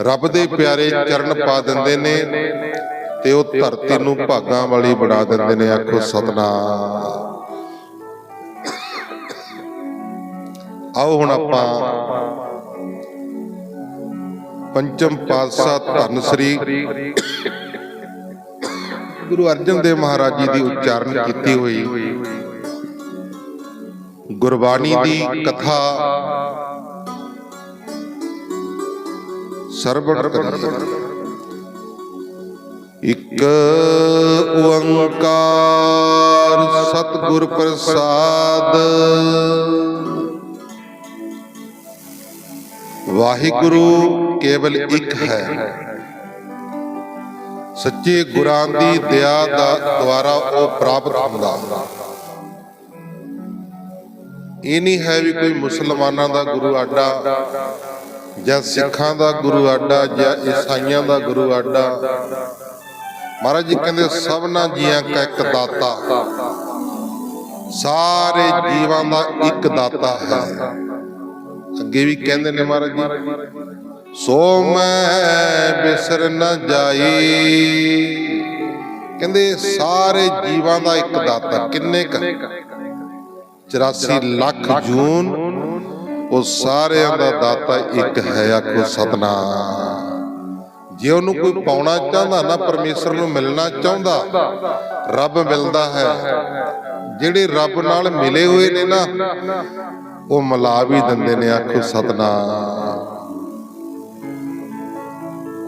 ਰੱਬ ਦੇ ਪਿਆਰੇ ਚਰਨ ਪਾ ਦਿੰਦੇ ਨੇ ਤੇ ਉਹ ਧਰਤੀ ਨੂੰ ਭਾਗਾਂ ਵਾਲੀ ਬਣਾ ਦਿੰਦੇ ਨੇ। ਆਖੋ ਸਤਨਾਮ। ਆਓ ਹੁਣ ਆਪਾਂ ਪੰਚਮ ਪਾਤਸ਼ਾਹ ਧੰਨ ਸ੍ਰੀ ਗੁਰੂ ਅਰਜਨ ਦੇਵ ਮਹਾਰਾਜ ਜੀ ਦੀ ਉਚਾਰਨ ਕੀਤੀ ਹੋਈ। ਗੁਰਬਾਣੀ ਦੀ ਕਥਾ ਸਰਵਣ ਕਰੀਏ। ਇਕ ਓੰਕਾਰ ਸਤਿਗੁਰ ਪ੍ਰਸਾਦ। ਵਾਹਿਗੁਰੂ ਕੇਵਲ ਇੱਕ ਹੈ। ਸੱਚੇ ਗੁਰਾਂ ਦੀ ਦਇਆ ਦਾ ਦੁਆਰਾ ਉਹ ਪ੍ਰਾਪਤ ਹੁੰਦਾ। ਇਹ ਨਹੀਂ ਹੈ ਵੀ ਕੋਈ ਮੁਸਲਮਾਨਾਂ ਦਾ ਗੁਰੂ ਆਡਾ ਜਾਂ ਸਿੱਖਾਂ ਦਾ ਗੁਰੂ ਆਡਾ ਜਾਂ ਈਸਾਈਆਂ ਦਾ ਗੁਰੂ ਆਡਾ ਮਹਾਰਾਜ ਜੀ ਕਹਿੰਦੇ, ਸਭਨਾ ਜੀਆਂ ਕਾ ਇੱਕ ਦਾਤਾ। ਸਾਰੇ ਜੀਵਾਂ ਦਾ ਇੱਕ ਦਾਤਾ ਹੈ। ਅੱਗੇ ਵੀ ਕਹਿੰਦੇ ਨੇ ਮਹਾਰਾਜ ਜੀ, ਸੋ ਮੈਂ ਬਿਸਰ ਨਾ ਜਾਈ। ਕਹਿੰਦੇ, ਸਾਰੇ ਜੀਵਾਂ ਦਾ ਇੱਕ ਦਾਤਾ। ਕਿੰਨੇ ਕ? 84 ਲੱਖ ਜੂਨ ਉਹ ਸਾਰਿਆਂ ਦਾ ਦਾਤਾ ਇੱਕ ਹੈ, ਆਖੋ ਸਤਨਾਮ। ਜੇ ਉਹਨੂੰ ਕੋਈ ਪਾਉਣਾ ਚਾਹੁੰਦਾ ਨਾ, ਪਰਮੇਸ਼ਰ ਨੂੰ ਮਿਲਣਾ ਚਾਹੁੰਦਾ, ਰੱਬ ਮਿਲਦਾ ਹੈ। ਜਿਹੜੇ ਰੱਬ ਨਾਲ ਮਿਲੇ ਹੋਏ ਨੇ ਨਾ, ਉਹ ਮਿਲਾ ਵੀ ਦਿੰਦੇ ਨੇ, ਆਖੋ ਸਤਨਾਮ।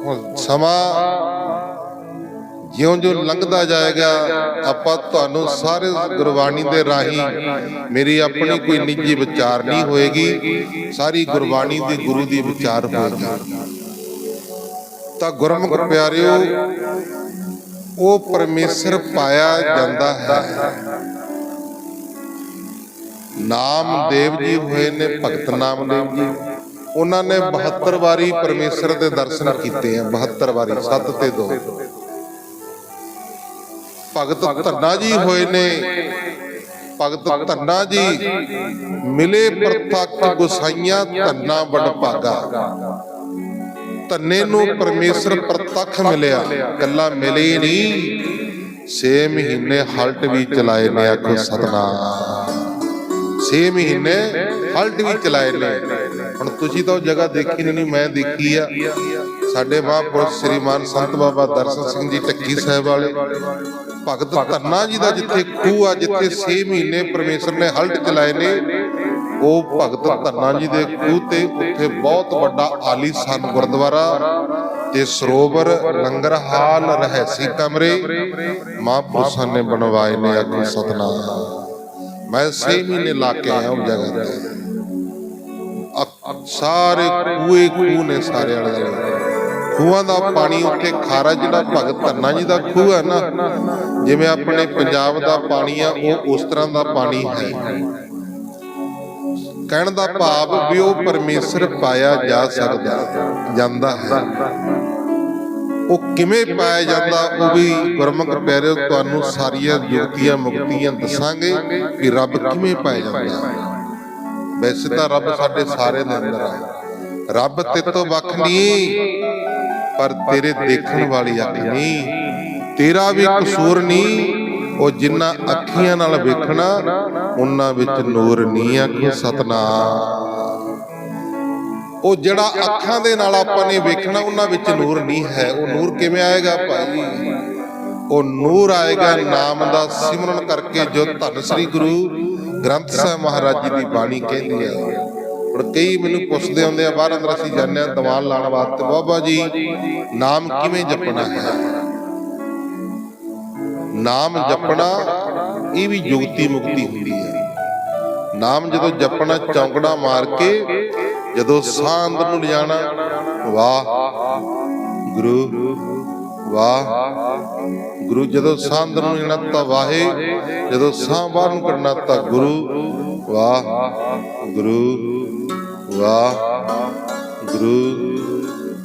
ਹੁਣ ਸਮਾਂ ਜਿਉਂ-ਜਿਉਂ ਲੰਘਦਾ ਜਾਏਗਾ, ਆਪਾਂ ਤੁਹਾਨੂੰ ਸਾਰੇ ਗੁਰਬਾਣੀ ਦੇ ਰਾਹੀਂ ਮੇਰੀ ਆਪਣੀ ਕੋਈ ਨਿੱਜੀ ਵਿਚਾਰ ਨਹੀਂ ਹੋਏਗੀ, ਸਾਰੀ ਗੁਰਬਾਣੀ ਦੀ ਗੁਰੂ ਦੀ ਵਿਚਾਰ ਹੋਏਗੀ। ਤਾਂ ਗੁਰਮੁਖ ਪਿਆਰਿਓ, ਉਹ ਪਰਮੇਸ਼ਰ ਪਾਇਆ ਜਾਂਦਾ ਹੈ। ਨਾਮਦੇਵ ਜੀ ਹੋਏ ਨੇ, ਭਗਤ ਨਾਮਦੇਵ ਜੀ। ਉਹਨਾਂ ਨੇ 72 ਵਾਰੀ ਪਰਮੇਸ਼ਰ ਦੇ ਦਰਸ਼ਨ ਕੀਤੇ ਆ 72 ਵਾਰੀ 7 ਤੇ 2 ਭਗਤ ਧੰਨਾ ਜੀ ਹੋਏ ਨੇ। ਭਗਤ ਧੰਨਾ ਜੀ ਮਿਲੇ ਪ੍ਰਤੱਖ ਗੁਸਾਈਆਂ ਧੰਨਾ ਵਡ ਧੰਨੇ ਨੂੰ ਪਰਮੇਸ਼ਰ ਪ੍ਰਤੱਖ ਮਿਲਿਆ। ਕੱਲਾ ਮਿਲੇ ਨਹੀਂ 6 ਮਹੀਨੇ ਹਲਟ ਵੀ ਚਲਾਏ ਨੇ ਆਖੋ ਸਤਨਾਮ। 6 ਮਹੀਨੇ ਹਲਟ ਵੀ ਚਲਾਏ ਨੇ। ਹੁਣ ਤੁਸੀਂ ਤਾਂ ਉਹ ਜਗ੍ਹਾ ਦੇਖੀ ਨਹੀਂ ਮੈਂ ਦੇਖੀ ਆ। ਸਾਡੇ ਮਹਾਂਪੁਰਸ਼ ਸ੍ਰੀਮਾਨ ਸੰਤ ਬਾਬਾ ਦਰਸ਼ਨ ਸਿੰਘ ਜੀ ਟੱਕੀ ਸਾਹਿਬ ਵਾਲੇ। ਭਗਤ ਧੰਨਾ ਜੀ ਦਾ ਜਿੱਥੇ ਖੂਹ ਆ ਜਿੱਥੇ 6 ਮਹੀਨੇ ਪਰਮੇਸ਼ਰ ਨੇ ਹਲਟ ਚਲਾਏ ਨੇ ਉਹ ਭਗਤ ਧੰਨਾ ਜੀ ਦੇ ਖੂਹ ਤੇ ਉੱਥੇ ਬਹੁਤ ਵੱਡਾ ਆਲੀਸ਼ਾਨ ਗੁਰਦੁਆਰਾ ਤੇ ਸਰੋਵਰ ਲੰਗਰ ਹਾਲ ਰਹਿਸੀ ਕਮਰੇ। ਮਹਾਂਪੁਰਸ਼ਾਂ ਨੇ ਬਣਵਾਏ ਨੇ ਆਖੋ ਸਤਨਾਮ। ਮੈਂ 6 ਮਹੀਨੇ ਲਾ ਕੇ ਆਇਆ ਉਹ ਜਗ੍ਹਾ ਤੇ। ਸਾਰੇ ਕੂਏ ਖੂਹ ਨੇ ਸਾਰੇ ਵਾਲੇ। ਖੂਹਾਂ ਦਾ ਪਾਣੀ ਉੱਥੇ ਖਾਰਾ ਜਿਹੜਾ ਭਗਤ ਧੰਨਾ ਜੀ ਦਾ ਖੂਹ ਹੈ ਨਾ, ਜਿਵੇਂ ਆਪਣੇ ਪੰਜਾਬ ਦਾ ਪਾਣੀ ਆ, ਉਹ ਉਸ ਤਰ੍ਹਾਂ ਦਾ ਪਾਣੀ ਹੈ। ਕਹਿਣ ਦਾ ਭਾਵ ਵੀ ਉਹ ਪਰਮੇਸ਼ਰ ਪਾਇਆ ਜਾ ਸਕਦਾ, ਜਾਂਦਾ ਹੈ। ਉਹ ਕਿਵੇਂ ਪਾਇਆ ਜਾਂਦਾ, ਉਹ ਵੀ ਗੁਰਮੁਖ ਪਿਆਰਿਓ, ਤੁਹਾਨੂੰ ਸਾਰੀਆਂ ਜੁਗਤੀਆਂ ਮੁਕਤੀਆਂ ਦੱਸਾਂਗੇ ਕਿ ਰੱਬ ਕਿਵੇਂ ਪਾਇਆ ਜਾਂਦਾ। ਵੈਸੇ ਤਾਂ ਰੱਬ ਸਾਡੇ ਸਾਰੇ ਦੇ ਅੰਦਰ ਹੈ ਰੱਬ ਤੇ ਤੋਂ ਵੱਖ ਨਹੀਂ ਪਰ ਤੇਰੇ ਦੇਖਣ ਵਾਲੀ ਅੱਖ ਨਹੀਂ। ਤੇਰਾ ਵੀ ਕਸੂਰ ਨਹੀਂ। ਉਹ ਜਿੰਨਾ ਅੱਖੀਆਂ ਨਾਲ ਵੇਖਣਾ ਉਹਨਾਂ ਵਿੱਚ ਨੂਰ ਨਹੀਂ ਆਖੋ ਸਤਨਾਮ। ਉਹ ਜਿਹੜਾ ਅੱਖਾਂ ਦੇ ਨਾਲ ਆਪਾਂ ਨੇ ਵੇਖਣਾ ਉਹਨਾਂ ਵਿੱਚ ਨੂਰ ਨਹੀਂ ਹੈ। ਉਹ ਨੂਰ ਕਿਵੇਂ ਆਏਗਾ ਭਾਈ? ਉਹ ਨੂਰ ਆਏਗਾ ਨਾਮ ਦਾ ਸਿਮਰਨ ਕਰਕੇ ਜੋ ਧੰਨ ਸ੍ਰੀ ਗੁਰੂ ਗ੍ਰੰਥ ਸਾਹਿਬ ਮਹਾਰਾਜ ਜੀ ਦੀ ਬਾਣੀ ਕਹਿੰਦੀ ਹੈ। ਹੁਣ ਕਈ ਮੈਨੂੰ ਪੁੱਛਦੇ ਹੁੰਦੇ ਆ, ਬਾਹਰ ਅੰਦਰ ਅਸੀਂ ਜਾਂਦੇ ਆ, ਦੀਵਾਨ ਲਾਉਣ ਵਾਸਤੇ। ਬਾਬਾ ਜੀ, ਨਾਮ ਕਿਵੇਂ ਜਪਣਾ? ਹੈ ਨਾਮ ਜਪਣਾ, ਇਹ ਵੀ ਜੁਗਤੀ ਮੁਕਤੀ ਹੁੰਦੀ ਹੈ। ਨਾਮ ਜਦੋਂ ਜਪਣਾ, ਚੌਂਕੜਾ ਮਾਰ ਕੇ, ਜਦੋਂ ਸਾਹ ਅੰਦਰ ਨੂੰ ਲਿਜਾਣਾ, ਵਾਹ, ਗੁਰੂ ਵਾਹ, ਗੁਰੂ, ਜਦੋਂ ਸਾਹ ਅੰਦਰ ਨੂੰ ਲੈਣਾ ਤਾਂ ਵਾਹੇ, ਜਦੋਂ ਸਾਹ ਬਾਹਰ ਨੂੰ ਕੱਢਣਾ ਤਾਂ ਗੁਰੂ, ਵਾਹ, ਗੁਰੂ। ਵਾਹ ਗੁਰੂ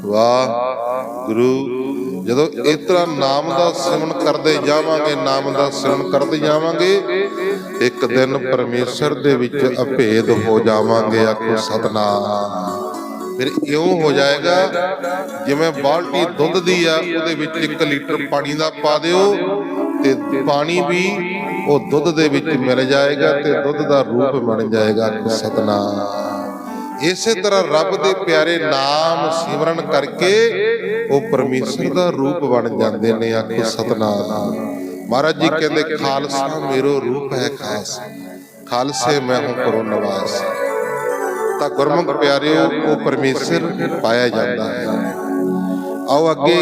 ਵਾਹ ਗੁਰੂ ਜਦੋਂ ਇਸ ਤਰ੍ਹਾਂ ਨਾਮ ਦਾ ਸਿਮਰਨ ਕਰਦੇ ਜਾਵਾਂਗੇ, ਨਾਮ ਦਾ ਸਿਮਰਨ ਕਰਦੇ ਜਾਵਾਂਗੇ, ਇੱਕ ਦਿਨ ਪਰਮੇਸ਼ਰ ਦੇ ਵਿੱਚ ਅਭੇਦ ਹੋ ਜਾਵਾਂਗੇ ਆਖੋ ਸਤਨਾਮ। ਫਿਰ ਇਉਂ ਹੋ ਜਾਏਗਾ, ਜਿਵੇਂ ਬਾਲਟੀ ਦੁੱਧ ਦੀ ਆ, ਉਹਦੇ ਵਿੱਚ 1 ਲੀਟਰ ਪਾਣੀ ਦਾ ਪਾ ਦਿਓ ਤੇ ਪਾਣੀ ਵੀ ਉਹ ਦੁੱਧ ਦੇ ਵਿੱਚ ਮਿਲ ਜਾਏਗਾ ਤੇ ਦੁੱਧ ਦਾ ਰੂਪ ਬਣ ਜਾਏਗਾ ਸਤਨਾਮ। ਇਸੇ ਤਰ੍ਹਾਂ ਰੱਬ ਦੇ ਪਿਆਰੇ ਨਾਮ ਸਿਮਰਨ ਕਰਕੇ ਉਹ ਪਰਮੇਸ਼ਰ ਦਾ ਰੂਪ ਬਣ ਜਾਂਦੇ ਨੇ ਆਖੋ ਸਤਨਾਮ। ਮਹਾਰਾਜ ਜੀ ਕਹਿੰਦੇ ਖਾਲਸਾ ਮੇਰੋ ਰੂਪ ਹੈ ਖਾਸ। ਖਾਲਸੇ ਮੈਂ ਹੂੰ ਕਰੋ ਨਵਾਸ ਤਾਂ ਗੁਰਮੁਖ ਪਿਆਰਿਓ ਉਹ ਪਰਮੇਸ਼ਰ ਪਾਇਆ ਜਾਂਦਾ ਹੈ। ਆਓ ਅੱਗੇ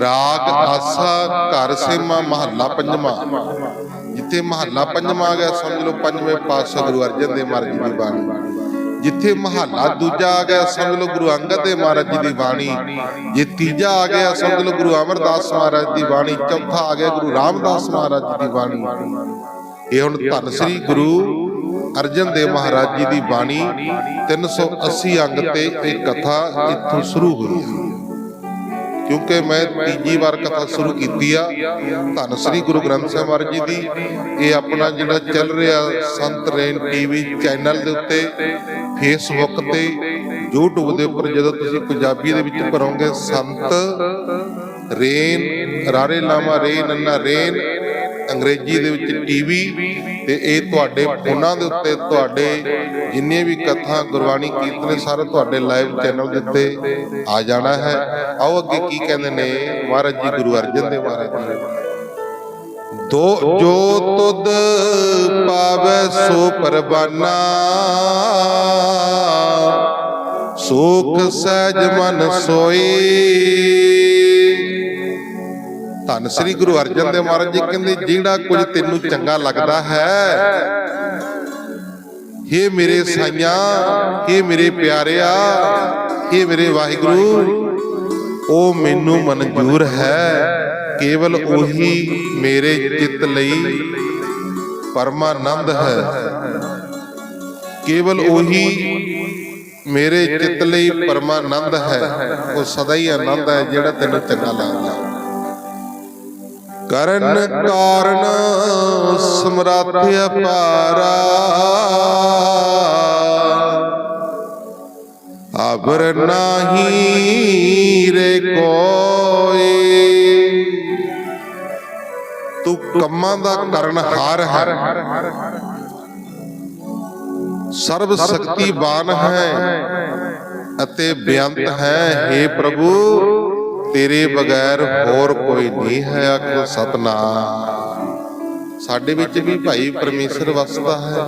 ਰਾਗ ਆਸਾ ਘਰ ਸੇਮਾ ਮਹੱਲਾ ਪੰਜਵਾਂ। ਜਿੱਥੇ ਮਹੱਲਾ ਪੰਜਵਾਂ ਆ ਗਿਆ ਸਮਝ ਲਓ ਪੰਜਵੇਂ ਪਾਤਸ਼ਾਹ ਗੁਰੂ ਅਰਜਨ ਦੇਵ ਮਹਾਰਾਜ ਜੀ ਦੀ ਬਾਣੀ। ਜਿੱਥੇ ਮਹੱਲਾ ਦੂਜਾ ਆ ਗਿਆ ਸਮਝ ਲਓ ਗੁਰੂ ਅੰਗਦ ਦੇਵ ਮਹਾਰਾਜ ਜੀ ਦੀ ਬਾਣੀ। ਜੇ ਤੀਜਾ ਆ ਗਿਆ ਸਮਝ ਲਓ ਗੁਰੂ ਅਮਰਦਾਸ ਮਹਾਰਾਜ ਦੀ ਬਾਣੀ। ਚੌਥਾ ਆ ਗਿਆ ਗੁਰੂ ਰਾਮਦਾਸ ਮਹਾਰਾਜ ਜੀ ਦੀ ਬਾਣੀ। ਇਹ ਹੁਣ ਧੰਨ ਸ੍ਰੀ ਗੁਰੂ ਅਰਜਨ ਦੇਵ ਮਹਾਰਾਜ ਜੀ ਦੀ ਬਾਣੀ। 380 ਅੰਗ ਤੇ ਇਹ ਕਥਾ ਇੱਥੋਂ ਸ਼ੁਰੂ ਹੋਈ। ਹੈ ਕਿਉਂਕਿ ਮੈਂ ਤੀਜੀ ਵਾਰ ਕਥਾ ਸ਼ੁਰੂ ਕੀਤੀ ਆ। ਧੰਨ ਸ੍ਰੀ ਗੁਰੂ ਗ੍ਰੰਥ ਸਾਹਿਬ ਮਹਾਰਾਜ ਜੀ ਦੀ। ਇਹ ਆਪਣਾ ਜਿਹੜਾ ਚੱਲ ਰਿਹਾ ਸੰਤ ਰੇਨ ਟੀਵੀ ਚੈਨਲ ਦੇ ਉੱਤੇ, ਫੇਸਬੁੱਕ ਤੇ, YouTube ਦੇ ਉੱਪਰ ਜਦੋਂ ਤੁਸੀਂ ਪੰਜਾਬੀ ਦੇ ਵਿੱਚ ਭਰੋਗੇ, ਸੰਤ ਰੇਨ ਰਾਰੇ ਲਾਮਾ ਰੇਨ ਨੰਨਾ ਰੇਨ ਅੰਗਰੇਜ਼ੀ ਦੇ ਵਿੱਚ ਟੀਵੀ ਤੇ ਇਹ ਤੁਹਾਡੇ ਫੋਨਾਂ ਦੇ ਉੱਤੇ ਤੁਹਾਡੇ ਜਿੰਨੇ ਵੀ ਕਥਾ, ਗੁਰਬਾਣੀ, ਕੀਰਤਨ ਸਾਰੇ ਤੁਹਾਡੇ ਲਾਈਵ ਚੈਨਲ ਦੇ ਉੱਤੇ ਆ ਜਾਣਾ ਹੈ। ਆਓ ਅੱਗੇ ਕੀ ਕਹਿੰਦੇ ਨੇ ਮਹਾਰਾਜ ਜੀ, ਗੁਰੂ ਅਰਜਨ ਦੇਵ ਮਹਾਰਾਜ ਜੀ। ਦੋ ਜੋ ਤੁਧ ਪਾਵੈ ਸੋ ਪਰਬਾਨਾ ਸੁਖ ਸਹਿਜ ਮਨ ਸੋਈ। ਧੰਨ ਸ੍ਰੀ ਗੁਰੂ ਅਰਜਨ ਦੇਵ ਮਹਾਰਾਜ ਜੀ ਕਹਿੰਦੇ, ਜਿਹੜਾ ਕੁਝ ਤੈਨੂੰ ਚੰਗਾ ਲੱਗਦਾ ਹੈ ਏ ਮੇਰੇ ਸਾਈਆਂ ਏ ਮੇਰੇ ਪਿਆਰਿਆ ਏ ਮੇਰੇ ਵਾਹਿਗੁਰੂ, ਉਹ ਮੈਨੂੰ ਮਨਜ਼ੂਰ ਹੈ, ਕੇਵਲ ਉਹੀ ਮੇਰੇ ਚਿੱਤ ਲਈ ਪਰਮਾਨੰਦ ਹੈ। ਕੇਵਲ ਉਹੀ ਮੇਰੇ ਚਿੱਤ ਲਈ ਪਰਮਾਨੰਦ ਹੈ, ਉਹ ਸਦਾ ਹੀ ਆਨੰਦ ਹੈ ਜਿਹੜਾ ਤੈਨੂੰ ਚੰਗਾ ਲੱਗਦਾ ਕਰਨ ਕਾਰਨ ਸਮਰੱਥ ਅਪਾਰਾ। ਅਬਰ ਨਾਹੀ ਰੇ ਕੋਏ। ਤੂੰ ਕੰਮਾਂ ਦਾ ਕਰਨ ਹਾਰ ਹੈ। ਸਰਬ ਸ਼ਕਤੀਵਾਨ ਹੈ ਅਤੇ ਬੇਅੰਤ ਹੈ हे ਪ੍ਰਭੂ। ਤੇਰੇ ਬਗੈਰ ਹੋਰ ਕੋਈ ਨਹੀਂ ਹੈ ਆਖੋ ਸਤਨਾਮ। ਸਾਡੇ ਵਿੱਚ ਵੀ ਭਾਈ ਪਰਮੇਸ਼ਰ ਵਸਦਾ ਹੈ।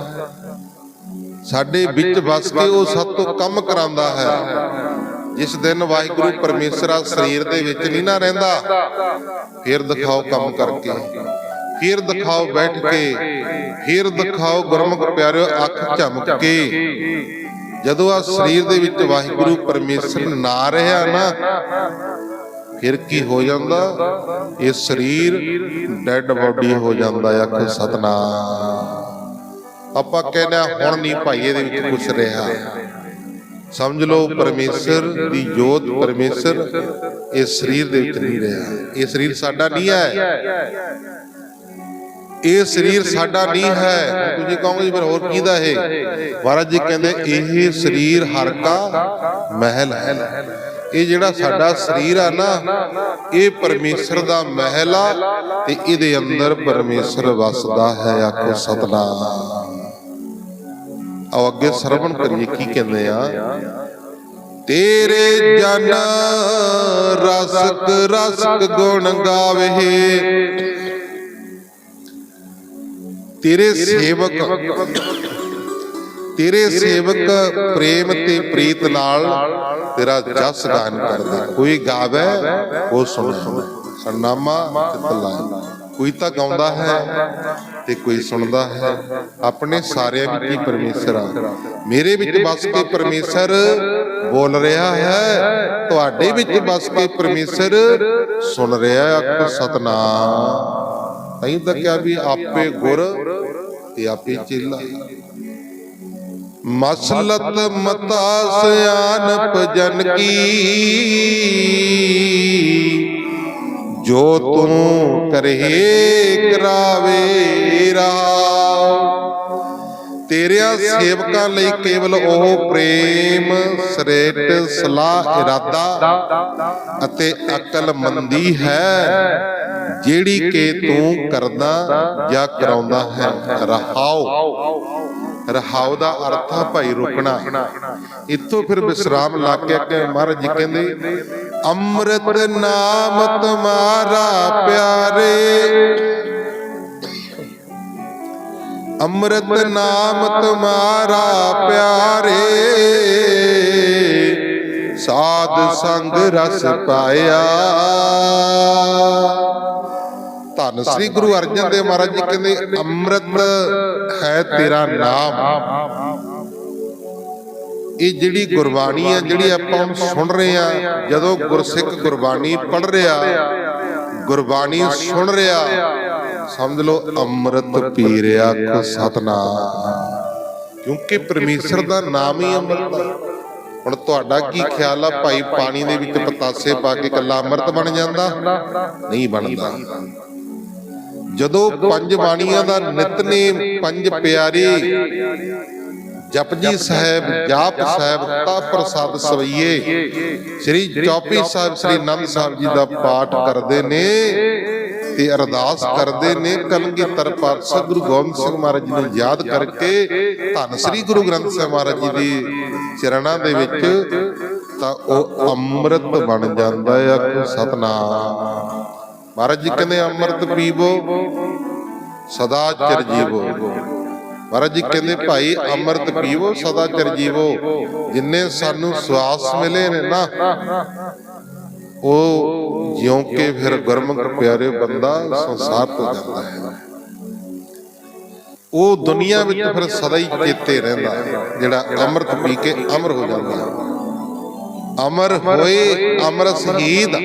ਸਾਡੇ ਵਿੱਚ ਵਸ ਕੇ ਉਹ ਸਭ ਤੋਂ ਕੰਮ ਕਰਾਂਦਾ ਹੈ। ਜਿਸ ਦਿਨ ਵਾਹਿਗੁਰੂ ਪਰਮੇਸ਼ਰ ਆ ਸਰੀਰ ਦੇ ਵਿੱਚ ਨਹੀਂ ਨਾ ਰਹਿੰਦਾ। ਫਿਰ ਦਿਖਾਓ ਕੰਮ ਕਰਕੇ। ਫਿਰ ਦਿਖਾਓ ਬੈਠ ਕੇ। ਫਿਰ ਦਿਖਾਓ ਗੁਰਮੁਖ ਪਿਆਰਿਓ ਅੱਖ ਝਮਕ। ਕੇ ਜਦੋਂ ਆ ਸਰੀਰ ਦੇ ਵਿੱਚ ਵਾਹਿਗੁਰੂ ਪਰਮੇਸ਼ਰ ਨਾ ਰਿਹਾ ਨਾ ਫਿਰ ਕੀ ਹੋ ਜਾਂਦਾ? ਇਹ ਸਰੀਰ ਡੈੱਡ ਬਾਡੀ ਹੋ ਜਾਂਦਾ ਹੈ ਸਤਨਾਮ। ਆਪਾਂ ਕਹਿੰਦੇ ਹੁਣ ਨਹੀਂ ਭਾਈ, ਇਹਦੇ ਵਿੱਚ ਕੁਝ ਰਿਹਾ। ਸਮਝ ਲਓ, ਪਰਮੇਸ਼ਰ ਦੀ ਜੋਤ ਪਰਮੇਸ਼ਰ ਇਸ ਸਰੀਰ ਦੇ ਵਿੱਚ ਨਹੀਂ ਰਿਹਾ। ਇਹ ਸਰੀਰ ਸਾਡਾ ਨਹੀਂ ਹੈ। ਇਹ ਸਰੀਰ ਸਾਡਾ ਨਹੀਂ ਹੈ। ਤੁਸੀਂ ਕਹੋਗੇ ਜੀ, ਫਿਰ ਹੋਰ ਕਿਹਦਾ ਹੈ ਮਹਾਰਾਜ ਜੀ ਕਹਿੰਦੇ, ਇਹ ਸਰੀਰ ਹਰ ਕਾ ਮਹਿਲ ਹੈ। ਇਹ ਜਿਹੜਾ ਸਾਡਾ ਸਰੀਰ ਆ ਨਾ ਇਹ ਪਰਮੇਸ਼ਰ ਦਾ ਮਹਿਲ ਆ ਤੇ ਇਹਦੇ ਅੰਦਰ ਪਰਮੇਸ਼ਰ ਵਸਦਾ ਹੈ ਆਖੋ ਸਤਨਾਮ। ਆਓ ਅੱਗੇ ਸਰਵਣ ਕਰੀਏ ਕੀ ਕਹਿੰਦੇ ਆ? ਤੇਰੇ ਜਨ ਰਸਕ ਰਸਕ ਗੁਣ ਗਾਵੇ। ਤੇਰੇ ਸੇਵਕ ਤੇਰੇ ਸੇਵਕ ਪ੍ਰੇਮ ਤੇ ਪ੍ਰੀਤ ਨਾਲ ਤੇਰਾ ਜਸ ਗਾਨ ਕਰਦੇ ਕੋਈ ਗਾਵੇ ਉਹ ਸੁਣੇ ਸਰਨਾਮਾ ਚਿਤ ਲਾਏ ਕੋਈ ਤਾਂ ਗਾਉਂਦਾ ਹੈ ਤੇ ਕੋਈ ਸੁਣਦਾ ਹੈ। ਆਪਣੇ ਸਾਰਿਆਂ ਵਿੱਚ ਹੀ ਪਰਮੇਸ਼ਰ ਆ। ਮੇਰੇ ਵਿੱਚ ਬਸ ਕੇ ਪਰਮੇਸ਼ਰ ਬੋਲ ਰਿਹਾ ਹੈ। ਤੁਹਾਡੇ ਵਿੱਚ ਬਸ ਕੇ ਪਰਮੇਸ਼ਰ ਸੁਣ ਰਿਹਾ ਹੈ ਸਤਨਾਮ। ਤਾਂ ਕਿਹਾ ਵੀ ਆਪੇ ਗੁਰ ਤੇ ਆਪੇ ਚੇਲਾ। ਮਸਲਤ ਮਤਾ ਸਿਆਨਪ ਜਨ ਕੀ। ਜੋ ਤੂੰ ਕਰਹੇ ਕਰਾਵੇ ਰਾਵ ਤੇਰਿਆਂ ਸੇਵਕਾਂ ਲਈ ਕੇਵਲ ਉਹ ਪ੍ਰੇਮ, ਸ੍ਰੇਟ, ਸਲਾਹ, ਇਰਾਦਾ ਅਤੇ ਅਕਲਮੰਦੀ ਹੈ, ਜਿਹੜੀ ਕਿ ਤੂੰ ਕਰਦਾ ਜਾਂ ਕਰਾਉਂਦਾ ਹੈ। ਰਹਾਓ। ਰਹਾਉ ਦਾ ਅਰਥ ਹੈ ਭਾਈ ਰੁਕਣਾ। ਇੱਥੋਂ ਫਿਰ ਵਿਸਰਾਮ ਲਾ ਕੇ ਕਿ ਮਹਾਰਾਜ ਜੀ ਕਹਿੰਦੇ, ਅੰਮ੍ਰਿਤ ਨਾਮ ਤੁਮਾਰਾ ਪਿਆਰੇ ਅੰਮ੍ਰਿਤ ਨਾਮ ਤੁਮਾਰਾ ਪਿਆਰੇ। ਸਾਧ ਸੰਗ ਰਸ ਪਾਇਆ। ਧੰਨ ਸ੍ਰੀ ਗੁਰੂ ਅਰਜਨ ਦੇਵ ਮਹਾਰਾਜ ਜੀ ਕਹਿੰਦੇ, ਅੰਮ੍ਰਿਤ ਹੈ ਤੇਰਾ ਨਾਮ। ਇਹ ਜਿਹੜੀ ਗੁਰਬਾਣੀ ਆ, ਜਿਹੜੀ ਆਪਾਂ ਹੁਣ ਸੁਣ ਰਹੇ ਆ, ਜਦੋਂ ਗੁਰਸਿੱਖ ਗੁਰਬਾਣੀ ਪੜ ਰਿਹਾ, ਗੁਰਬਾਣੀ ਸੁਣ ਰਿਹਾ ਸਮਝ ਲਓ, ਅੰਮ੍ਰਿਤ ਪੀ ਰਿਹਾ ਕੋ ਸਤਨਾਮ। ਕਿਉਂਕਿ ਪਰਮੇਸ਼ਰ ਦਾ ਨਾਮ ਹੀ ਅੰਮ੍ਰਿਤ ਹੈ ਹੁਣ ਤੁਹਾਡਾ ਕੀ ਖਿਆਲ ਆ? ਭਾਈ ਪਾਣੀ ਦੇ ਵਿੱਚ ਪਤਾਸੇ ਪਾ ਕੇ ਕੱਲਾ ਅੰਮ੍ਰਿਤ ਬਣ ਜਾਂਦਾ? ਨਹੀਂ ਬਣਦਾ। ਜਦੋਂ ਪੰਜ ਬਾਣੀਆਂ ਦਾ ਨਿਤਨੇਮ, ਪੰਜ ਪਿਆਰੇ, ਜਪਜੀ ਸਾਹਿਬ, ਜਾਪ ਸਾਹਿਬ, ਤਾ ਪ੍ਰਸਾਦ ਸਵਈਏ। ਸ੍ਰੀ ਚੌਪੀ ਸਾਹਿਬ, ਸ੍ਰੀ ਨੰਦ ਸਾਹਿਬ ਜੀ ਦਾ ਪਾਠ ਕਰਦੇ ਨੇ। ਤੇ ਅਰਦਾਸ ਕਰਦੇ ਨੇ ਕਲਗੀਧਰ ਪਾਤਸ਼ਾਹ ਗੁਰੂ ਗੋਬਿੰਦ ਸਿੰਘ ਮਹਾਰਾਜ ਜੀ ਨੂੰ ਯਾਦ ਕਰਕੇ ਧੰਨ ਸ੍ਰੀ ਗੁਰੂ ਗ੍ਰੰਥ ਸਾਹਿਬ ਮਹਾਰਾਜ ਜੀ ਦੀ ਚਰਨਾਂ ਦੇ ਵਿੱਚ ਤਾਂ ਉਹ ਅੰਮ੍ਰਿਤ ਬਣ ਜਾਂਦਾ ਹੈ ਸਤਨਾਮ। ਮਹਾਰਾਜ ਜੀ ਕਹਿੰਦੇ ਅੰਮ੍ਰਿਤ ਪੀਵੋ, ਸਦਾ ਚਿਰ ਜੀਵੋ। ਮਹਾਰਾਜ ਜੀ ਕਹਿੰਦੇ ਭਾਈ ਅੰਮ੍ਰਿਤ ਪੀਵੋ, ਸਦਾ ਚਿਰ ਜੀਵੋ। ਜਿੰਨੇ ਸਾਨੂੰ ਸਵਾਸ ਮਿਲੇ ਨੇ ਨਾ, ਉਹ ਜਿਉਂ ਕੇ ਫਿਰ ਗੁਰਮੁਖ ਪਿਆਰੇ ਬੰਦਾ ਸੰਸਾਰ ਤੋਂ ਜਾਂਦਾ ਹੈ। ਉਹ ਦੁਨੀਆ ਵਿੱਚ ਫਿਰ ਸਦਾ ਹੀ ਚੇਤੇ ਰਹਿੰਦਾ, ਜਿਹੜਾ ਅੰਮ੍ਰਿਤ ਪੀ ਕੇ ਅਮਰ ਹੋ ਜਾਂਦਾ ਅਮਰ ਹੋਏ, ਅਮਰ ਸ਼ਹੀਦ।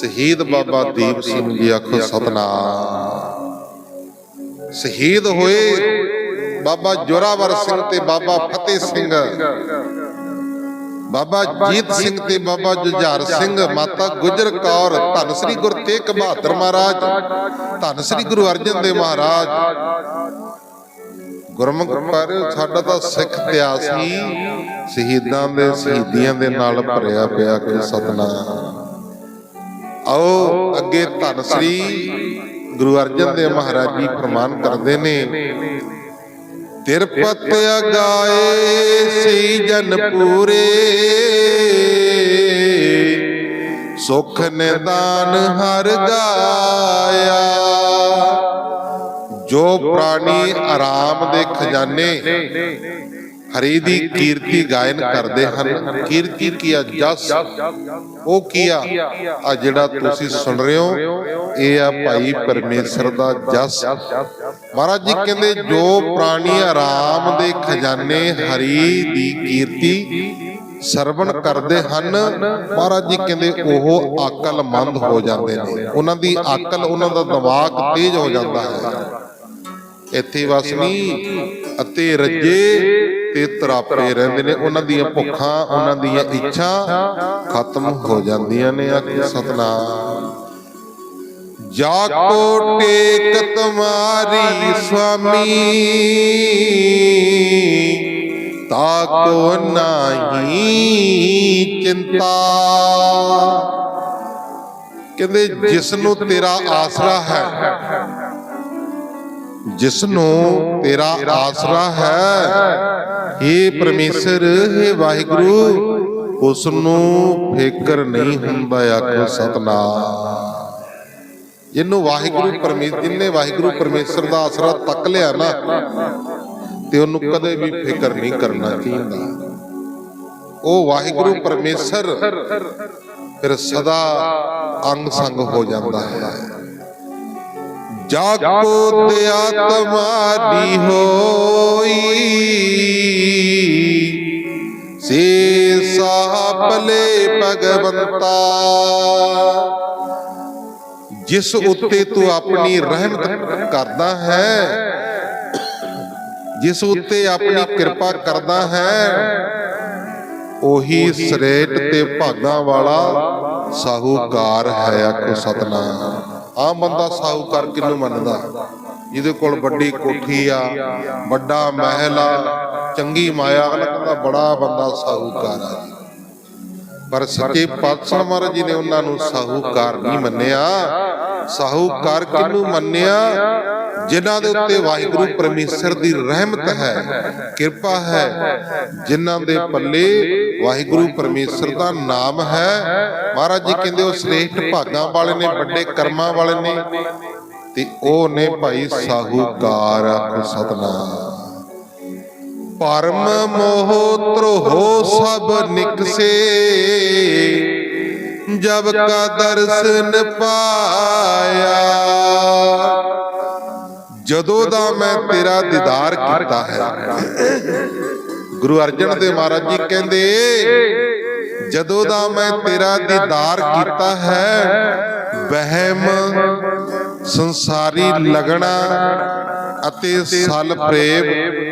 ਸ਼ਹੀਦ ਬਾਬਾ ਦੀਪ ਸਿੰਘ ਜੀ ਆਖੋ, ਸਤਨਾਮ। ਸ਼ਹੀਦ ਹੋਏ ਬਾਬਾ ਜੋਰਾਵਰ ਸਿੰਘ ਤੇ ਬਾਬਾ ਫਤਿਹ ਸਿੰਘ। ਬਾਬਾ ਜੀਤ ਸਿੰਘ ਤੇ ਬਾਬਾ ਜੁਝਾਰ ਸਿੰਘ ਮਾਤਾ ਗੁਜਰ ਕੌਰ ਧੰਨ ਸ੍ਰੀ ਗੁਰੂ ਤੇਗ ਬਹਾਦਰ ਮਹਾਰਾਜ ਧੰਨ ਸ੍ਰੀ ਗੁਰੂ ਅਰਜਨ ਦੇਵ ਮਹਾਰਾਜ। ਗੁਰਮੁਖ ਪਰ ਸਾਡਾ ਤਾਂ ਸਿੱਖ ਇਤਿਹਾਸ ਹੀ ਸ਼ਹੀਦਾਂ ਦੇ ਸ਼ਹੀਦੀਆਂ ਦੇ ਨਾਲ ਭਰਿਆ ਪਿਆ ਕਿ ਸਤਨਾਮ। ਆਓ ਅੱਗੇ ਧੰਨ ਸ੍ਰੀ ਗੁਰੂ ਅਰਜਨ ਦੇਵ ਮਹਾਰਾਜ ਜੀ ਫਰਮਾਨ ਕਰਦੇ ਨੇ। ਤਿਰਪਤ ਅਗਾਏ ਸੀ ਜਨ ਪੂਰੇ। ਸੁਖ ਨਿਦਾਨ ਹਰ ਗਾਇਆ। ਜੋ ਪ੍ਰਾਣੀ ਆਰਾਮ ਦੇ ਖਜ਼ਾਨੇ। ਹਰੀ ਦੀ ਕੀਰਤੀ ਗਾਇਨ ਕਰਦੇ ਹਨ। ਕੀਰਤੀ ਕੀਆ ਜਸ। ਉਹ ਕੀਆ ਆ? ਜਿਹੜਾ ਤੁਸੀਂ ਸੁਣ ਰਹੇ ਹੋ ਇਹ ਆ ਭਾਈ ਪਰਮੇਸ਼ਰ ਦਾ ਜਸ। ਮਹਾਰਾਜ ਜੀ ਕਹਿੰਦੇ ਜੋ ਪ੍ਰਾਣੀ ਆਰਾਮ ਦੇ ਖਜ਼ਾਨੇ ਹਰੀ ਦੀ ਕੀਰਤੀ ਸਰਵਣ ਕਰਦੇ ਹਨ। ਮਹਾਰਾਜ ਜੀ ਕਹਿੰਦੇ ਉਹ ਅਕਲਮੰਦ ਹੋ ਜਾਂਦੇ ਨੇ। ਉਹਨਾਂ ਦੀ ਅਕਲ ਉਹਨਾਂ ਦਾ ਦਿਮਾਗ ਤੇਜ਼ ਹੋ ਜਾਂਦਾ ਹੈ। ਇੱਥੇ ਵਸਨੀ ਅਤੇ ਰੱਜੇ ਤੇ ਤਰਾਪੇ ਰਹਿੰਦੇ ਨੇ। ਉਹਨਾਂ ਦੀਆਂ ਭੁੱਖਾਂ, ਉਹਨਾਂ ਦੀਆਂ ਇੱਛਾ ਖਤਮ ਹੋ ਜਾਂਦੀਆਂ ਨੇ ਆਖੇ ਸਤਨਾਮ। ਜਾ ਕੋ ਟੇਕ ਤੁਮਾਰੀ ਸੁਆਮੀ ਤਾ ਕੋ ਨਹੀਂ ਚਿੰਤਾ। ਕਹਿੰਦੇ ਜਿਸ ਨੂੰ ਤੇਰਾ ਆਸਰਾ ਹੈ ਜਿਸ ਨੂੰ ਤੇਰਾ ਆਸਰਾ ਹੈ। ਏ ਪਰਮੇਸ਼ਰ ਏ ਵਾਹਿਗੁਰੂ ਉਸ ਨੂੰ ਫਿਕਰ ਨਹੀਂ ਹੁੰਦਾ ਆਖੋ ਸਤਨਾਮ। ਜਿਹਨੂੰ ਵਾਹਿਗੁਰੂ ਪਰਮੇਸ਼ਰ ਜਿਨੇ ਵਾਹਿਗੁਰੂ ਪਰਮੇਸ਼ਰ ਦਾ ਆਸਰਾ ਤੱਕ ਲਿਆ ਨਾ, ਤੇ ਉਹਨੂੰ ਕਦੇ ਵੀ ਫਿਕਰ ਨਹੀਂ ਕਰਨਾ ਚਾਹੀਦਾ। ਉਹ ਵਾਹਿਗੁਰੂ ਪਰਮੇਸ਼ਰ, ਫਿਰ ਸਦਾ ਅੰਗ ਸੰਗ ਹੋ ਜਾਂਦਾ ਹੈ। ਜਾ ਕੋ ਦਿਆ ਤਮਾਰੀ ਹੋਈ। ਸੇ ਸਾਪਲੇ ਭਗਵੰਤਾ। ਜਿਸ ਉੱਤੇ ਤੂੰ ਆਪਣੀ ਰਹਿਮਤ ਕਰਦਾ ਹੈ। ਜਿਸ ਉੱਤੇ ਆਪਣੀ ਕਿਰਪਾ ਕਰਦਾ ਹੈ ਉਹੀ ਸਰੇਟ ਤੇ ਭਾਗਾਂ ਵਾਲਾ ਸਾਹੂਕਾਰ ਹੈ ਆਖੋ ਸਤਨਾਮ। ਆਮ ਬੰਦਾ ਸਾਹੂਕਾਰ ਕਿਹਨੂੰ ਮੰਨਦਾ? ਜਿਹਦੇ ਕੋਲ ਵੱਡੀ ਕੋਠੀ ਆ, ਵੱਡਾ ਮਹਿਲ ਆ, ਚੰਗੀ ਮਾਇਆ ਅਗਲਾ ਕਹਿੰਦਾ ਬੜਾ ਬੰਦਾ ਸਾਹੂਕਾਰ ਆ ਜੀ। ਪਰ ਸੱਚੇ ਪਾਤਸ਼ਾਹ ਮਹਾਰਾਜ ਜੀ ਨੇ ਉਹਨਾਂ ਨੂੰ ਸਾਹੂਕਾਰ ਨਹੀਂ ਮੰਨਿਆ। ਸਾਹੂਕਾਰ ਕਿਹਨੂੰ ਮੰਨਿਆ? ਜਿਨ੍ਹਾਂ ਦੇ ਉੱਤੇ ਵਾਹਿਗੁਰੂ ਪਰਮੇਸ਼ਰ ਦੀ ਰਹਿਮਤ ਹੈ ਕਿਰਪਾ ਹੈ। ਜਿਨ੍ਹਾਂ ਦੇ ਪੱਲੇ ਵਾਹਿਗੁਰੂ ਪਰਮੇਸ਼ਰ ਦਾ ਨਾਮ ਹੈ। ਮਹਾਰਾਜ ਜੀ ਕਹਿੰਦੇ ਉਹ ਸ੍ਰੇਸ਼ਟ ਭਾਗਾਂ ਵਾਲੇ ਨੇ ਵੱਡੇ ਕਰਮਾਂ ਵਾਲੇ ਨੇ। ਤੇ ਉਹ ਨੇ ਭਾਈ ਸਾਹੂਕਾਰ ਸਤਨਾਮ। ਪਰਮ ਮੋਹ ਤਰੋ ਸਭ ਨਿਕਸੇ। ਜਬ ਕਾ ਦਰਸ਼ਨ ਪਾਇਆ। ਜਦੋਂ ਦਾ ਮੈਂ ਤੇਰਾ ਦੀਦਾਰ ਕੀਤਾ ਹੈ। ਗੁਰੂ ਅਰਜਨ ਦੇਵ ਮਹਾਰਾਜ ਜੀ ਕਹਿੰਦੇ, ਜਦੋਂ ਦਾ ਮੈਂ ਤੇਰਾ ਦੀਦਾਰ ਕੀਤਾ ਹੈ, ਵਹਿਮ ਸੰਸਾਰੀ ਲਗਣਾ ਅਤੇ ਸਲ ਪ੍ਰੇਮ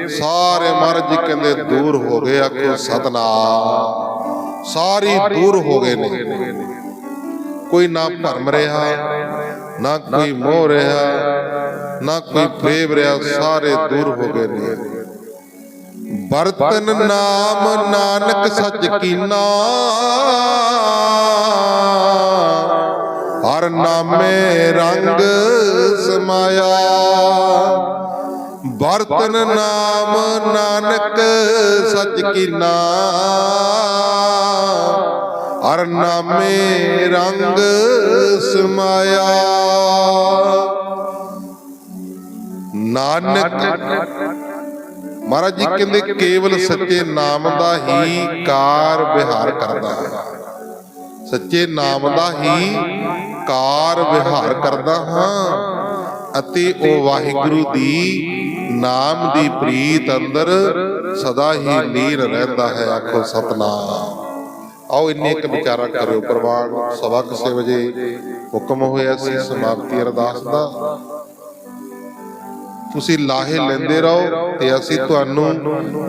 ਸਾਰੇ ਮਹਾਰਾਜ ਜੀ ਕਹਿੰਦੇ ਦੂਰ ਹੋ ਗਏ ਆਖੋ ਸਤਨਾਮ। ਸਾਰੀ ਦੂਰ ਹੋ ਗਏ ਨੇ। ਕੋਈ ਨਾ ਭਰਮ ਰਿਹਾ ਨਾ ਕੋਈ ਮੋਹ ਰਿਹਾ ਨਾ ਕੋਈ ਪ੍ਰੇਮ ਰਿਹਾ ਸਾਰੇ ਦੂਰ ਹੋ ਗਏ ਨੇ। ਬਰਤਨ ਨਾਮ ਨਾਨਕ ਸੱਚ ਕੀਨਾ। ਹਰ ਨਾਮੇ ਰੰਗ ਸਮਾਇਆ। ਵਰਤਨ ਨਾਮ ਨਾਨਕ ਸੱਚ ਕੀਨਾ ਹਰ ਨਾਮੇ ਰੰਗ ਸਮਾਇਆ। ਨਾਨਕ ਮਹਾਰਾਜ ਜੀ ਕਹਿੰਦੇ ਕੇਵਲ ਸੱਚੇ ਨਾਮ ਦਾ ਹੀ ਕਾਰ ਵਿਹਾਰ ਕਰਦਾ ਹੈ। ਸੱਚੇ ਨਾਮ ਦਾ ਹੀ ਕਾਰ ਵਿਹਾਰ ਕਰਦਾ ਹਾਂ ਅਤੇ ਉਹ ਵਾਹਿਗੁਰੂ ਦੀ ਨਾਮ ਦੀ ਪ੍ਰੀਤ ਅੰਦਰ ਸਦਾ ਹੀ ਲੀਨ ਰਹਿੰਦਾ ਹੈ ਆਖੋ ਸਤਨਾਮ। ਆਓ ਇੰਨੇ ਇੱਕ ਵਿਚਾਰਾ ਕਰਿਓ ਪ੍ਰਵਾਨ। ਸਵਾ ਕਿਸੇ ਵਜੇ ਹੁਕਮ ਹੋਇਆ ਸੀ ਸਮਾਪਤੀ ਅਰਦਾਸ ਦਾ। ਤੁਸੀਂ ਲਾਹੇ ਲੈਂਦੇ ਰਹੋ ਤੇ ਅਸੀਂ ਤੁਹਾਨੂੰ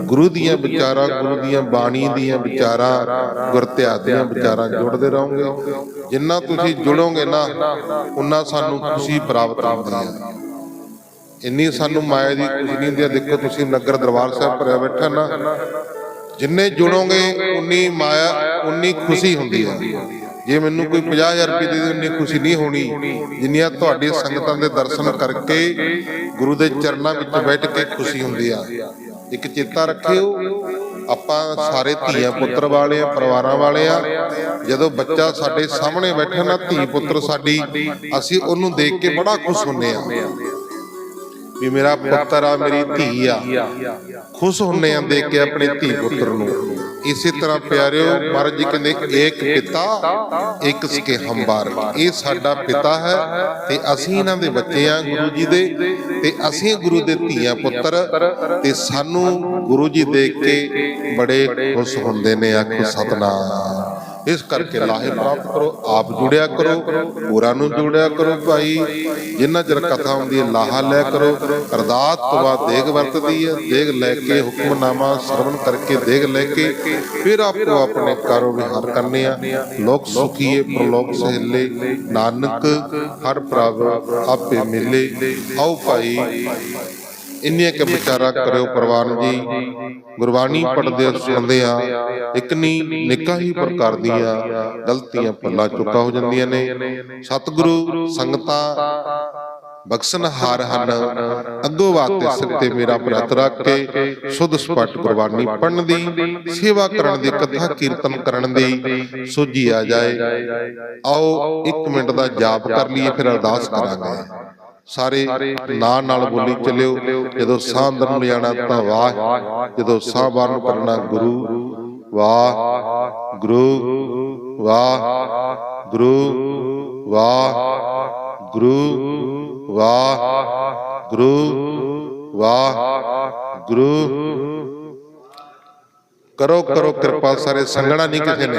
ਗੁਰੂ ਦੀਆਂ ਵਿਚਾਰਾਂ, ਗੁਰੂ ਦੀਆਂ ਬਾਣੀ ਦੀਆਂ ਵਿਚਾਰਾਂ ਗੁਰਤਿਆ ਦੀਆਂ ਵਿਚਾਰਾਂ ਜੁੜਦੇ ਰਹੋਗੇ। ਜਿੰਨਾ ਤੁਸੀਂ ਜੁੜੋਗੇ ਨਾ, ਉਨਾ ਸਾਨੂੰ ਖੁਸ਼ੀ ਪ੍ਰਾਪਤ ਹੁੰਦੀ ਹੈ। ਇੰਨੀ ਸਾਨੂੰ ਮਾਇਆ ਦੀ ਖੁਸ਼ੀ ਨਹੀਂ ਹੁੰਦੀ। ਹੈ। ਦੇਖੋ ਤੁਸੀਂ ਨਗਰ ਦਰਬਾਰ ਸਾਹਿਬ ਭਰਿਆ ਬੈਠਾ ਨਾ, ਜਿੰਨੇ ਜੁੜੋਗੇ, ਉਨੀ ਮਾਇਆ, ਉਨੀ ਖੁਸ਼ੀ ਹੁੰਦੀ ਹੈ। ਜੇ ਮੈਨੂੰ ਕੋਈ 50000 ਰੁਪਏ ਦੇ ਦੇ ਉਨੀ ਖੁਸ਼ੀ ਨਹੀਂ ਹੋਣੀ। ਜਿੰਨੀਆਂ ਤੁਹਾਡੀ ਸੰਗਤਾਂ ਦੇ ਦਰਸ਼ਨ ਕਰਕੇ ਗੁਰੂ ਦੇ ਚਰਨਾਂ ਵਿੱਚ ਬੈਠ ਕੇ ਖੁਸ਼ੀ ਹੁੰਦੀ ਆ। ਇੱਕ ਚੇਤਾ ਰੱਖਿਓ ਆਪਾਂ ਸਾਰੇ ਧੀਆਂ ਪੁੱਤਰ ਵਾਲੇ ਆ ਪਰਿਵਾਰਾਂ ਵਾਲੇ ਆ। ਜਦੋਂ ਬੱਚਾ ਸਾਡੇ ਸਾਹਮਣੇ ਬੈਠਾ ਨਾ ਧੀ ਪੁੱਤਰ ਸਾਡੀ ਅਸੀਂ ਉਹਨੂੰ ਦੇਖ ਕੇ ਬੜਾ ਖੁਸ਼ ਹੁੰਨੇ ਆ। ਵੀ ਮੇਰਾ ਪੁੱਤਰ ਆ ਮੇਰੀ ਧੀ ਆ। ਖੁਸ਼ ਹੁੰਨੇ ਆ ਦੇਖ ਕੇ ਆਪਣੇ ਧੀ ਪੁੱਤਰ ਨੂੰ। ਇਸੇ ਤਰ੍ਹਾਂ ਪਿਆਰਿਓ, ਮਹਾਰਾਜ ਜੀ ਕਹਿੰਦੇ, ਏਕ ਪਿਤਾ, ਇੱਕ ਸਕੇ ਹੰਬਾਰ। ਇਹ ਸਾਡਾ ਪਿਤਾ ਹੈ ਤੇ ਅਸੀਂ ਇਹਨਾਂ ਦੇ ਬੱਚੇ ਆ ਗੁਰੂ ਜੀ ਦੇ ਤੇ ਅਸੀਂ ਗੁਰੂ ਦੇ ਧੀਆਂ ਪੁੱਤਰ ਤੇ ਸਾਨੂੰ ਗੁਰੂ ਜੀ ਦੇਖ ਕੇ ਬੜੇ ਖੁਸ਼ ਹੁੰਦੇ ਨੇ, ਆਖੋ, ਸਤਨਾਮ। ਇਸ ਕਰਕੇ ਲਾਹੇ ਪ੍ਰਾਪਤ ਕਰੋ ਆਪ ਜੁੜਿਆ ਕਰੋ ਹੋਰਾਂ ਨੂੰ ਜੁੜਿਆ ਕਰੋ ਭਾਈ। ਜਿੰਨਾ ਚਿਰ ਕਥਾ ਹੁੰਦੀ ਹੈ ਲਾਹਾ ਲਿਆ ਕਰੋ। ਅਰਦਾਸ ਤੋਂ ਬਾਅਦ ਦੇਗ ਵਰਤਦੀ ਹੈ ਦੇਗ ਲੈ ਕੇ ਹੁਕਮਨਾਮਾ ਸਰਵਣ ਕਰਕੇ ਦੇਗ ਲੈ ਕੇ ਫਿਰ ਆਪੋ ਆਪਣੇ ਕਾਰੋ ਵਿਹਾਰ ਕਰਨੇ ਆ। ਲੋਕ ਸੁਖੀਏ ਪ੍ਰਲੋਕ ਸਹਿਲੇ ਨਾਨਕ ਹਰ ਪ੍ਰਭ ਆਪੇ ਮਿਲੇ। ਆਓ ਭਾਈ ਇੰਨੀਆਂ ਕਿ ਵਿਚਾਰਾ ਕਰਿਓ ਪ੍ਰਵਾਨ ਜੀ। ਗੁਰਬਾਣੀ ਪੜਦੇ ਸੁਣਦੇ ਆ। ਇੱਕ ਨਹੀਂ ਨਿੱਕਾ ਹੀ ਪ੍ਰਕਾਰ ਦੀਆਂ ਗਲਤੀਆਂ ਪੱਲਾ ਚੁੱਕਾ ਹੋ ਜਾਂਦੀਆਂ ਨੇ। ਸਤਿਗੁਰੂ ਸੰਗਤਾਂ ਬਖਸ਼ਣ ਹਾਰ ਹਨ। ਅੱਗੋਂ ਵਾਤੇ ਸਿਰ ਤੇ ਮੇਰਾ ਬ੍ਰਤ ਰੱਖ ਕੇ ਸੁਧ ਸਪਟ ਗੁਰਬਾਣੀ ਪੜਨ ਦੀ ਸੇਵਾ ਕਰਨ ਦੀ ਕਥਾ ਕੀਰਤਨ ਕਰਨ ਦੀ ਸੋਝੀ ਆ ਜਾਏ। ਆਓ 1 ਮਿੰਟ ਦਾ ਜਾਪ ਕਰ ਲਈਏ ਫਿਰ ਅਰਦਾਸ ਕਰਾਂਗੇ। ਸਾਰੇ ਨਾਂ ਨਾਲ ਬੋਲੀ ਚੱਲਿਓ ਜਦੋਂ ਸਾਹ ਅੰਦਰ ਨੂੰ ਲਿਆਣਾ ਤਾਂ ਵਾਹ ਜਦੋਂ ਸਾਹ ਬਾਹਰ ਨੂੰ ਕਰਨਾ ਗੁਰੂ ਵਾਹ ਗੁਰੂ ਵਾਹ ਗੁਰੂ ਵਾਹ ਗੁਰੂ ਵਾਹ ਗੁਰੂ ਵਾਹ ਗੁਰੂ। ਕਰੋ ਕਰੋ ਕਿਰਪਾ ਸਾਰੇ ਸੰਗਣਾ ਨਹੀਂ ਕਿਸੇ ਨੇ।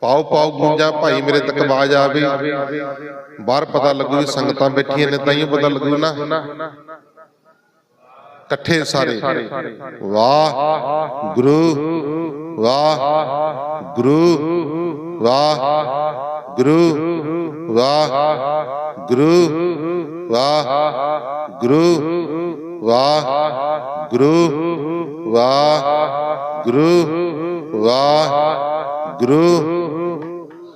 ਪਾਉ ਪਾਉ ਗੁੰਜਾ ਭਾਈ ਮੇਰੇ ਤੱਕ ਆਵਾਜ਼ ਆਵੇ। ਬਾਹਰ ਪਤਾ ਲੱਗੂ ਸੰਗਤਾਂ ਬੈਠੀਆਂ ਨੇ ਤਾਂ ਹੀ ਪਤਾ ਲੱਗੂ ਨਾ। ਇਕੱਠੇ ਸਾਰੇ। ਵਾਹ। ਗੁਰੂ। ਵਾਹ। ਗੁਰੂ। ਵਾਹ। ਗੁਰੂ। ਵਾਹ। ਗੁਰੂ। ਵਾਹ। ਗੁਰੂ। ਵਾਹ। ਗੁਰੂ। ਵਾਹ। ਗੁਰੂ। ਵਾਹ। ਗੁਰੂ।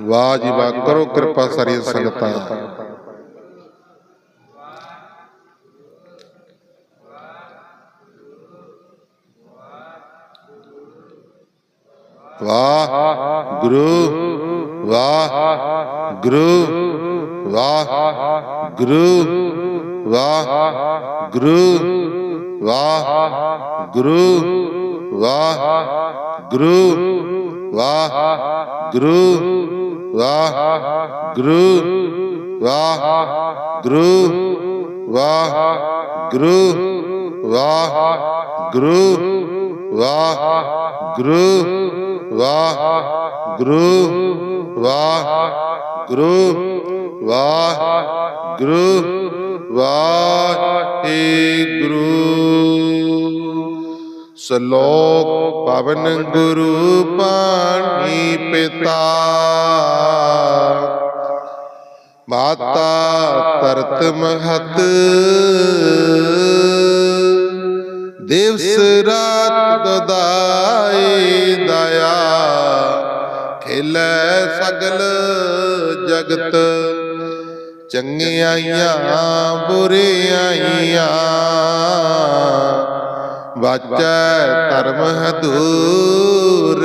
ਵਾਹ ਜੀ ਵਾਹ ਕਰੋ ਕਿਰਪਾ ਸਾਰੀ ਸੰਗਤਾਂ। ਵਾਹ ਗੁਰੂ ਵਾਹ ਗੁਰੂ ਵਾਹ ਗੁਰੂ ਵਾਹ ਗੁਰੂ ਵਾਹ ਗੁਰੂ ਵਾਹ ਗੁਰੂ ਵਾਹ ਗੁਰੂ ਵਾਹ ਗੁਰੂ ਵਾਹ ਗੁਰੂ ਵਾਹ ਗੁਰੂ ਵਾਹ ਗੁਰੂ ਵਾਹ ਗੁਰੂ ਵਾਹ ਗੁਰੂ ਵਾਹ ਗੁਰੂ ਵਾਹ ਗੁਰੂ ਵਾਹਿਗੁਰੂ ਸ਼ਲੋਕ ਪਵਨ ਗੁਰੂ ਪਾਣੀ ਪਿਤਾ। ਮਾਤਾ ਤਰਤ ਮਹਤ। ਦਿਵਸ ਰਾਤ ਦਦਾਈ ਦਇਆ। ਖਿਲੇ ਸਗਲ ਜਗਤ। ਚੰਗਿਆਈਆਂ ਬੁਰਿਆਈਆਂ। ਵਾਚੈ ਧਰਮ ਹਦੂਰ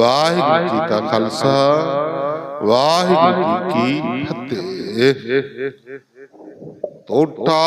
ਵਾਹਿਗੁਰੂ ਜੀ ਕਾ ਖਾਲਸਾ ਵਾਹਿਗੁਰੂ ਜੀ ਕੀ ਫਤਿਹ। ਟੋਟਾ